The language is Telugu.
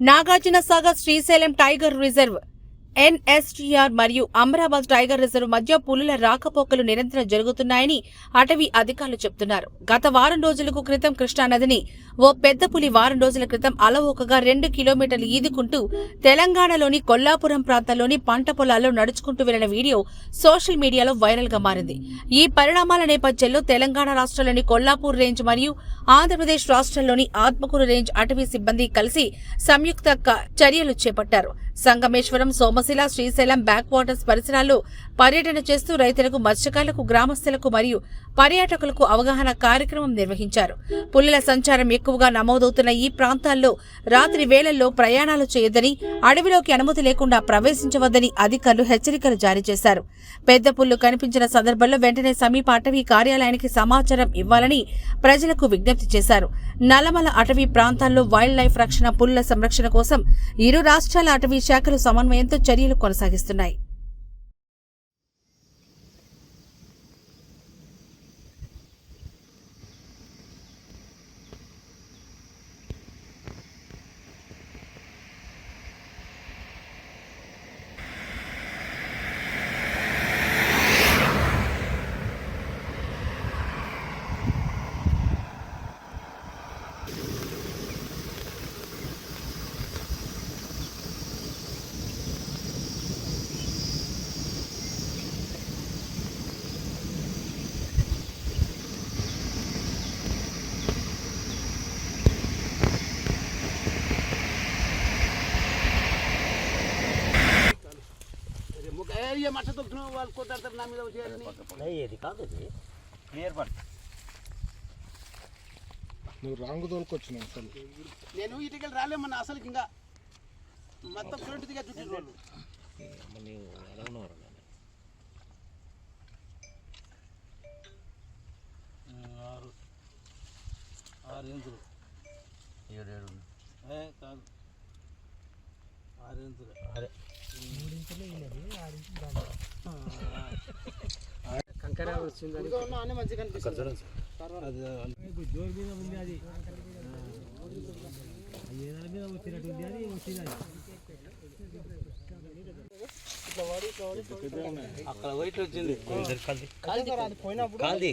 Nagarjuna Sagar Srisailam tiger reserve NSTR మరియు అమరాబాద్ టైగర్ రిజర్వ్ మధ్య పులుల రాకపోకలు నిరంతరం జరుగుతున్నాయని అటవీ అధికారులు చెబుతున్నారు. గత వారం రోజులకు క్రితం కృష్ణానదిని ఓ పెద్ద పులి వారం రోజుల క్రితం అలవోకగా రెండు కిలోమీటర్లు ఈదుకుంటూ తెలంగాణలోని కొల్లాపురం ప్రాంతంలోని పంట పొలాల్లో నడుచుకుంటూ వెళ్ళిన వీడియో సోషల్ మీడియాలో వైరల్గా మారింది. ఈ పరిణామాల నేపథ్యంలో తెలంగాణ రాష్ట్రంలోని కొల్లాపూర్ రేంజ్ మరియు ఆంధ్రప్రదేశ్ రాష్ట్రంలోని ఆత్మకూరు రేంజ్ అటవీ సిబ్బంది కలిసి సంయుక్త క- చర్యలు చేపట్టారు. సంగమేశ్వరం సోమశిల శ్రీశైలం బ్యాక్ వాటర్స్ పరిసరాల్లో పర్యటన చేస్తూ రైతులకు మత్స్యకారులకు గ్రామస్తులకు మరియు పర్యాటకులకు అవగాహన కార్యక్రమం నిర్వహించారు. పులుల సంచారం ఎక్కువగా నమోదవుతున్న ఈ ప్రాంతాల్లో రాత్రి వేళల్లో ప్రయాణాలు చేయొద్దని అడవిలోకి అనుమతి లేకుండా ప్రవేశించవద్దని అధికారులు హెచ్చరికలు జారీ చేశారు. పెద్ద పుల్లు కనిపించిన సందర్భంలో వెంటనే సమీప అటవీ కార్యాలయానికి సమాచారం ఇవ్వాలని ప్రజలకు విజ్ఞప్తి చేశారు. నల్లమల అటవీ ప్రాంతాల్లో వైల్డ్ లైఫ్ రక్షణ పులుల సంరక్షణ కోసం ఇరు రాష్ట్రాల అటవీ శాఖలు సమన్వయంతో చర్యలు కొనసాగిస్తున్నాయి. ఏరియా మట్ట దొక్కుతున్నావు వాళ్ళు కొట్టాడతారు నా మీద వచ్చేయాలని ఏది కాదు ఇది. క్లియర్ పట్ నువ్వు రాంగు తోలుకొచ్చినావు అసలు. నేను ఇటుకెళ్ళి రాలేమన్నా అసలు ఇంకా మొత్తం ఫ్రంట్ దిగా చుట్టూ వాళ్ళు. ఆరు. ఆరు ఇంచులు ఏడు ఏడు ఏ కాదు. ఆరు ఇంచులు అదే కంకర వచ్చింది మంచిగా ఇక్కడ చూడండి సార్ అది జోరు మీద ఉంది అది ఏదాని మీద వచ్చినట్టుంది అది వచ్చింది. అది అక్కడ వైట్ వచ్చింది కాల్ది